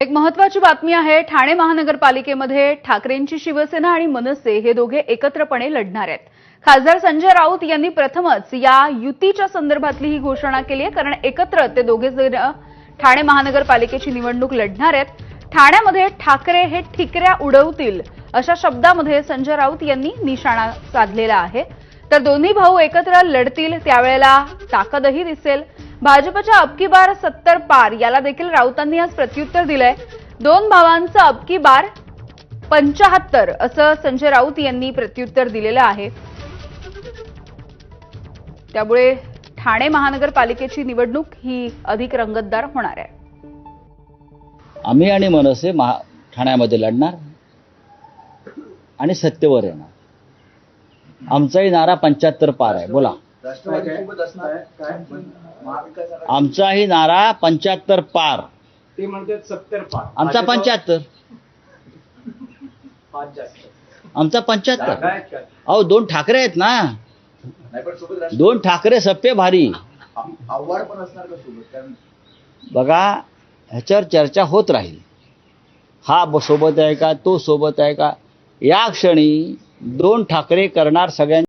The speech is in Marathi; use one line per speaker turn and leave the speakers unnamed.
एक महत्वाची बातमी आहे ठाणे महानगरपालिकेमध्ये ठाकरेंची शिवसेना आणि मनसे हे दोघे एकत्रपणे लढणार आहेत. खासदार संजय राऊत यांनी प्रथमच या युतीच्या संदर्भातली ही घोषणा केली आहे कारण एकत्र ते दोघे जण ठाणे महानगरपालिकेची निवडणूक लढणार आहेत. ठाण्यामध्ये ठाकरे हे ठिकऱ्या उडवतील अशा शब्दामध्ये संजय राऊत यांनी निशाणा साधलेला आहे. तर दोन्ही भाऊ एकत्र लढतील त्यावेळेला ताकदही दिसेल. भाजपच्या अबकी बार सत्तर पार. याला देखील राऊतांनी आज प्रत्युत्तर दिलंय. दोन भावांचं अबकी बार पंचाहत्तर असं संजय राऊत यांनी प्रत्युत्तर दिलेलं आहे. त्यामुळे ठाणे महानगरपालिकेची निवडणूक ही अधिक रंगतदार होणार आहे.
आम्ही आणि मनसे महा ठाण्यामध्ये लढणार आणि सत्तेवर येणार. आमचाही नारा पंच्याहत्तर पार आहे. बोला. आमचाही नारा पंच्याहत्तर पार.
ते म्हणतात सत्तर पाच
आमचा पंच्याहत्तर.
पाच जास्त.
आमचा पंच्याहत्तर? अहो दोन ठाकरे आहेत ना.
नाही पण सोबत राष्ट्र-
दोन ठाकरे सप्पे भारी.
आ- आव्हाड पण असणार का सोबत? कारण
बघा ह्याच्यावर चर्चा होत राहील. हा सोबत आहे का तो सोबत आहे का? या क्षणी दोन ठाकरे करणार सगळ्यां